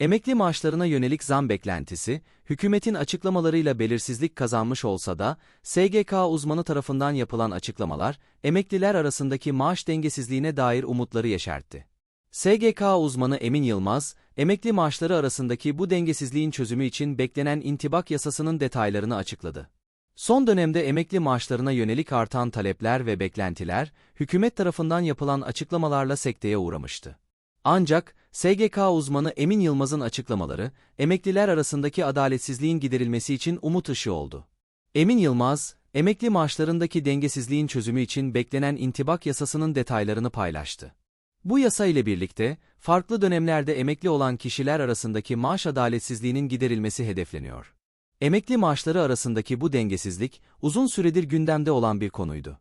Emekli maaşlarına yönelik zam beklentisi, hükümetin açıklamalarıyla belirsizlik kazanmış olsa da, SGK uzmanı tarafından yapılan açıklamalar, emekliler arasındaki maaş dengesizliğine dair umutları yeşertti. SGK uzmanı Emin Yılmaz, emekli maaşları arasındaki bu dengesizliğin çözümü için beklenen intibak yasasının detaylarını açıkladı. Son dönemde emekli maaşlarına yönelik artan talepler ve beklentiler, hükümet tarafından yapılan açıklamalarla sekteye uğramıştı. Ancak, SGK uzmanı Emin Yılmaz'ın açıklamaları, emekliler arasındaki adaletsizliğin giderilmesi için umut ışığı oldu. Emin Yılmaz, emekli maaşlarındaki dengesizliğin çözümü için beklenen intibak yasasının detaylarını paylaştı. Bu yasa ile birlikte, farklı dönemlerde emekli olan kişiler arasındaki maaş adaletsizliğinin giderilmesi hedefleniyor. Emekli maaşları arasındaki bu dengesizlik, uzun süredir gündemde olan bir konuydu.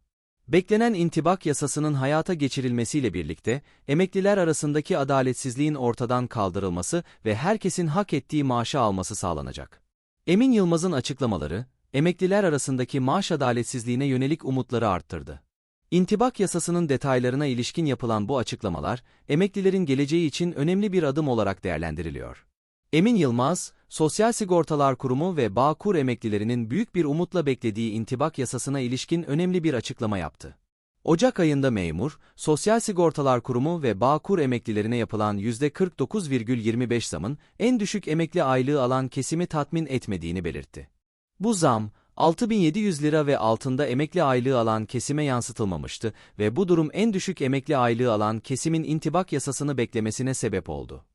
Beklenen intibak yasasının hayata geçirilmesiyle birlikte, emekliler arasındaki adaletsizliğin ortadan kaldırılması ve herkesin hak ettiği maaşı alması sağlanacak. Emin Yılmaz'ın açıklamaları, emekliler arasındaki maaş adaletsizliğine yönelik umutları arttırdı. İntibak yasasının detaylarına ilişkin yapılan bu açıklamalar, emeklilerin geleceği için önemli bir adım olarak değerlendiriliyor. Emin Yılmaz, Sosyal Sigortalar Kurumu ve Bağkur emeklilerinin büyük bir umutla beklediği intibak yasasına ilişkin önemli bir açıklama yaptı. Ocak ayında memur, Sosyal Sigortalar Kurumu ve Bağkur emeklilerine yapılan %49,25 zamın en düşük emekli aylığı alan kesimi tatmin etmediğini belirtti. Bu zam, 6700 lira ve altında emekli aylığı alan kesime yansıtılmamıştı ve bu durum en düşük emekli aylığı alan kesimin intibak yasasını beklemesine sebep oldu.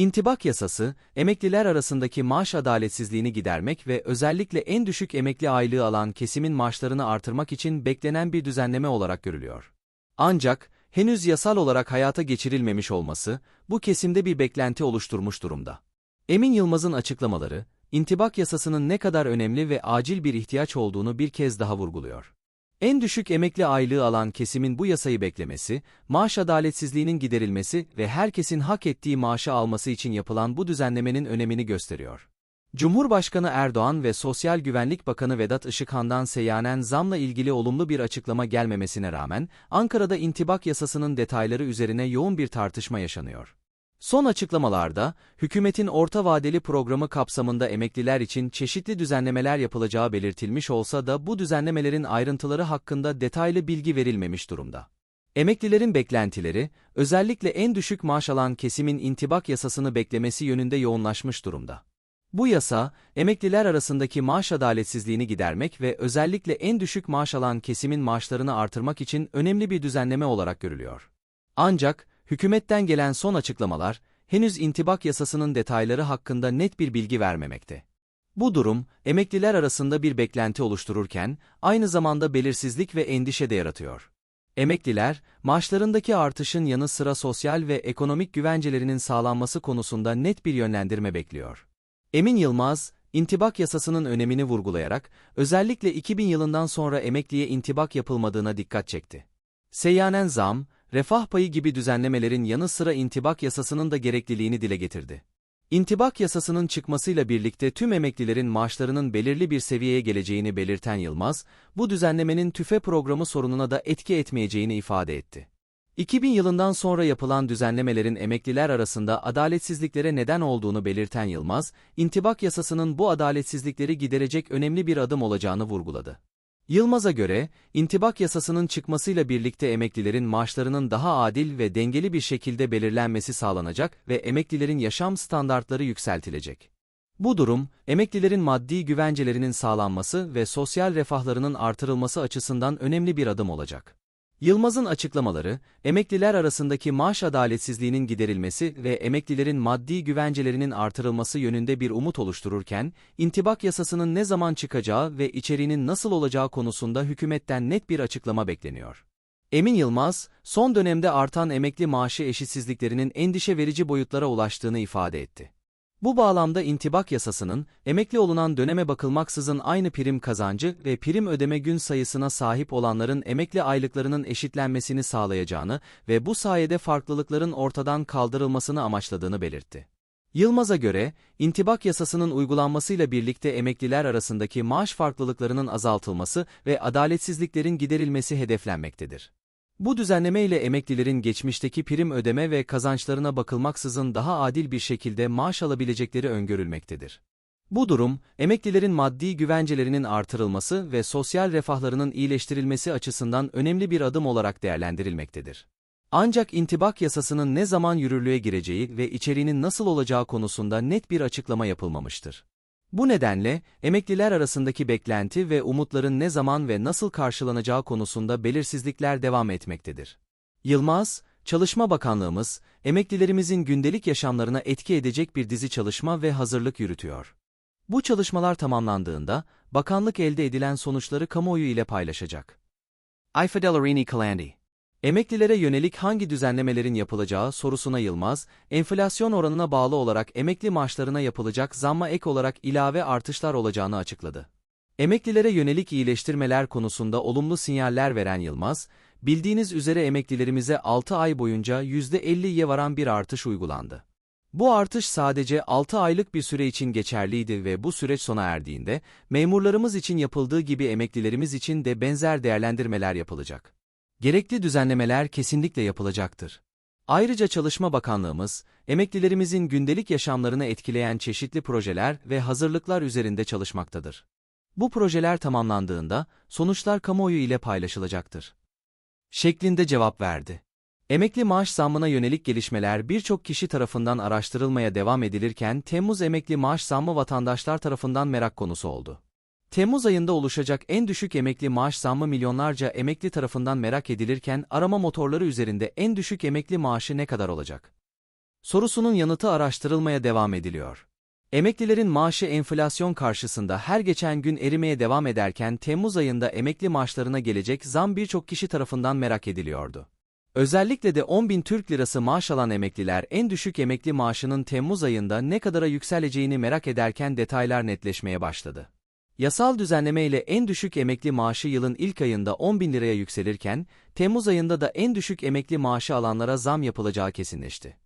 İntibak yasası, emekliler arasındaki maaş adaletsizliğini gidermek ve özellikle en düşük emekli aylığı alan kesimin maaşlarını artırmak için beklenen bir düzenleme olarak görülüyor. Ancak, henüz yasal olarak hayata geçirilmemiş olması, bu kesimde bir beklenti oluşturmuş durumda. Emin Yılmaz'ın açıklamaları, intibak yasasının ne kadar önemli ve acil bir ihtiyaç olduğunu bir kez daha vurguluyor. En düşük emekli aylığı alan kesimin bu yasayı beklemesi, maaş adaletsizliğinin giderilmesi ve herkesin hak ettiği maaşı alması için yapılan bu düzenlemenin önemini gösteriyor. Cumhurbaşkanı Erdoğan ve Sosyal Güvenlik Bakanı Vedat Işıkhan'dan seyyanen zamla ilgili olumlu bir açıklama gelmemesine rağmen, Ankara'da intibak yasasının detayları üzerine yoğun bir tartışma yaşanıyor. Son açıklamalarda, hükümetin orta vadeli programı kapsamında emekliler için çeşitli düzenlemeler yapılacağı belirtilmiş olsa da bu düzenlemelerin ayrıntıları hakkında detaylı bilgi verilmemiş durumda. Emeklilerin beklentileri, özellikle en düşük maaş alan kesimin intibak yasasını beklemesi yönünde yoğunlaşmış durumda. Bu yasa, emekliler arasındaki maaş adaletsizliğini gidermek ve özellikle en düşük maaş alan kesimin maaşlarını artırmak için önemli bir düzenleme olarak görülüyor. Ancak, Hükümetten gelen son açıklamalar, henüz intibak yasasının detayları hakkında net bir bilgi vermemekte. Bu durum, emekliler arasında bir beklenti oluştururken, aynı zamanda belirsizlik ve endişe de yaratıyor. Emekliler, maaşlarındaki artışın yanı sıra sosyal ve ekonomik güvencelerinin sağlanması konusunda net bir yönlendirme bekliyor. Emin Yılmaz, intibak yasasının önemini vurgulayarak, özellikle 2000 yılından sonra emekliye intibak yapılmadığına dikkat çekti. Seyyanen zam, refah payı gibi düzenlemelerin yanı sıra intibak yasasının da gerekliliğini dile getirdi. İntibak yasasının çıkmasıyla birlikte tüm emeklilerin maaşlarının belirli bir seviyeye geleceğini belirten Yılmaz, bu düzenlemenin tüfe programı sorununa da etki etmeyeceğini ifade etti. 2000 yılından sonra yapılan düzenlemelerin emekliler arasında adaletsizliklere neden olduğunu belirten Yılmaz, intibak yasasının bu adaletsizlikleri giderecek önemli bir adım olacağını vurguladı. Yılmaz'a göre, intibak yasasının çıkmasıyla birlikte emeklilerin maaşlarının daha adil ve dengeli bir şekilde belirlenmesi sağlanacak ve emeklilerin yaşam standartları yükseltilecek. Bu durum, emeklilerin maddi güvencelerinin sağlanması ve sosyal refahlarının artırılması açısından önemli bir adım olacak. Yılmaz'ın açıklamaları, emekliler arasındaki maaş adaletsizliğinin giderilmesi ve emeklilerin maddi güvencelerinin artırılması yönünde bir umut oluştururken, intibak yasasının ne zaman çıkacağı ve içeriğinin nasıl olacağı konusunda hükümetten net bir açıklama bekleniyor. Emin Yılmaz, son dönemde artan emekli maaşı eşitsizliklerinin endişe verici boyutlara ulaştığını ifade etti. Bu bağlamda intibak yasasının, emekli olunan döneme bakılmaksızın aynı prim kazancı ve prim ödeme gün sayısına sahip olanların emekli aylıklarının eşitlenmesini sağlayacağını ve bu sayede farklılıkların ortadan kaldırılmasını amaçladığını belirtti. Yılmaz'a göre, intibak yasasının uygulanmasıyla birlikte emekliler arasındaki maaş farklılıklarının azaltılması ve adaletsizliklerin giderilmesi hedeflenmektedir. Bu düzenleme ile emeklilerin geçmişteki prim ödeme ve kazançlarına bakılmaksızın daha adil bir şekilde maaş alabilecekleri öngörülmektedir. Bu durum, emeklilerin maddi güvencelerinin artırılması ve sosyal refahlarının iyileştirilmesi açısından önemli bir adım olarak değerlendirilmektedir. Ancak intibak yasasının ne zaman yürürlüğe gireceği ve içeriğinin nasıl olacağı konusunda net bir açıklama yapılmamıştır. Bu nedenle, emekliler arasındaki beklenti ve umutların ne zaman ve nasıl karşılanacağı konusunda belirsizlikler devam etmektedir. Yılmaz, Çalışma Bakanlığımız, emeklilerimizin gündelik yaşamlarına etki edecek bir dizi çalışma ve hazırlık yürütüyor. Bu çalışmalar tamamlandığında, bakanlık elde edilen sonuçları kamuoyu ile paylaşacak. Ayfedelerini Kalandi Emeklilere yönelik hangi düzenlemelerin yapılacağı sorusuna Yılmaz, enflasyon oranına bağlı olarak emekli maaşlarına yapılacak zamma ek olarak ilave artışlar olacağını açıkladı. Emeklilere yönelik iyileştirmeler konusunda olumlu sinyaller veren Yılmaz, bildiğiniz üzere emeklilerimize 6 ay boyunca %50'ye varan bir artış uygulandı. Bu artış sadece 6 aylık bir süre için geçerliydi ve bu süreç sona erdiğinde, memurlarımız için yapıldığı gibi emeklilerimiz için de benzer değerlendirmeler yapılacak. Gerekli düzenlemeler kesinlikle yapılacaktır. Ayrıca Çalışma Bakanlığımız, emeklilerimizin gündelik yaşamlarını etkileyen çeşitli projeler ve hazırlıklar üzerinde çalışmaktadır. Bu projeler tamamlandığında, sonuçlar kamuoyu ile paylaşılacaktır. Şeklinde cevap verdi. Emekli maaş zammına yönelik gelişmeler birçok kişi tarafından araştırılmaya devam edilirken Temmuz emekli maaş zammı vatandaşlar tarafından merak konusu oldu. Temmuz ayında oluşacak en düşük emekli maaş zammı milyonlarca emekli tarafından merak edilirken arama motorları üzerinde en düşük emekli maaşı ne kadar olacak? Sorusunun yanıtı araştırılmaya devam ediliyor. Emeklilerin maaşı enflasyon karşısında her geçen gün erimeye devam ederken Temmuz ayında emekli maaşlarına gelecek zam birçok kişi tarafından merak ediliyordu. Özellikle de 10 bin Türk lirası maaş alan emekliler en düşük emekli maaşının Temmuz ayında ne kadara yükseleceğini merak ederken detaylar netleşmeye başladı. Yasal düzenleme ile en düşük emekli maaşı yılın ilk ayında 10 bin liraya yükselirken, Temmuz ayında da en düşük emekli maaşı alanlara zam yapılacağı kesinleşti.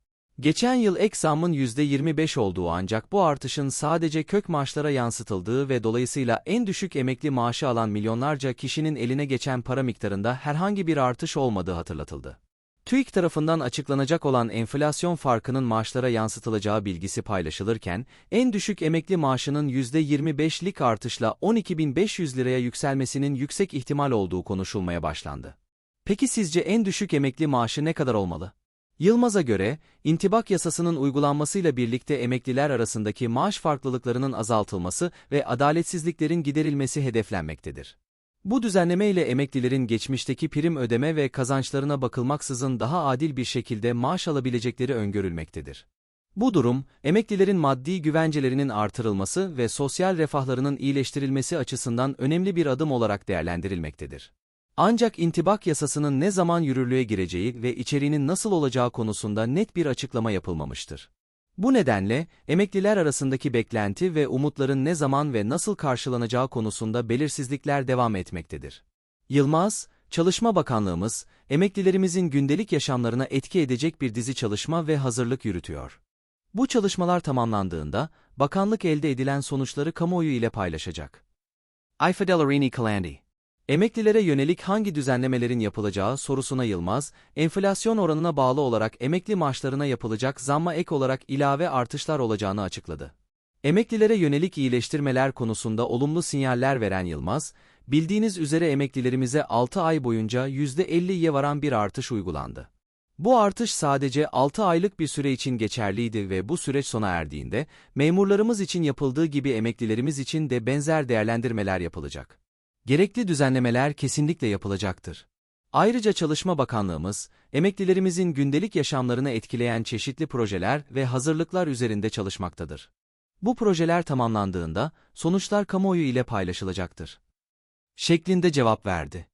Geçen yıl ek zammın %25 olduğu ancak bu artışın sadece kök maaşlara yansıtıldığı ve dolayısıyla en düşük emekli maaşı alan milyonlarca kişinin eline geçen para miktarında herhangi bir artış olmadığı hatırlatıldı. TÜİK tarafından açıklanacak olan enflasyon farkının maaşlara yansıtılacağı bilgisi paylaşılırken, en düşük emekli maaşının %25'lik artışla 12.500 liraya yükselmesinin yüksek ihtimal olduğu konuşulmaya başlandı. Peki sizce en düşük emekli maaşı ne kadar olmalı? Yılmaz'a göre, intibak yasasının uygulanmasıyla birlikte emekliler arasındaki maaş farklılıklarının azaltılması ve adaletsizliklerin giderilmesi hedeflenmektedir. Bu düzenleme ile emeklilerin geçmişteki prim ödeme ve kazançlarına bakılmaksızın daha adil bir şekilde maaş alabilecekleri öngörülmektedir. Bu durum, emeklilerin maddi güvencelerinin artırılması ve sosyal refahlarının iyileştirilmesi açısından önemli bir adım olarak değerlendirilmektedir. Ancak intibak yasasının ne zaman yürürlüğe gireceği ve içeriğinin nasıl olacağı konusunda net bir açıklama yapılmamıştır. Bu nedenle, emekliler arasındaki beklenti ve umutların ne zaman ve nasıl karşılanacağı konusunda belirsizlikler devam etmektedir. Yılmaz, Çalışma Bakanlığımız, emeklilerimizin gündelik yaşamlarına etki edecek bir dizi çalışma ve hazırlık yürütüyor. Bu çalışmalar tamamlandığında, bakanlık elde edilen sonuçları kamuoyu ile paylaşacak. Ayfedelerini Kalandi Emeklilere yönelik hangi düzenlemelerin yapılacağı sorusuna Yılmaz, enflasyon oranına bağlı olarak emekli maaşlarına yapılacak zamma ek olarak ilave artışlar olacağını açıkladı. Emeklilere yönelik iyileştirmeler konusunda olumlu sinyaller veren Yılmaz, bildiğiniz üzere emeklilerimize 6 ay boyunca %50'ye varan bir artış uygulandı. Bu artış sadece 6 aylık bir süre için geçerliydi ve bu süreç sona erdiğinde, memurlarımız için yapıldığı gibi emeklilerimiz için de benzer değerlendirmeler yapılacak. Gerekli düzenlemeler kesinlikle yapılacaktır. Ayrıca Çalışma Bakanlığımız, emeklilerimizin gündelik yaşamlarını etkileyen çeşitli projeler ve hazırlıklar üzerinde çalışmaktadır. Bu projeler tamamlandığında, sonuçlar kamuoyu ile paylaşılacaktır. Şeklinde cevap verdi.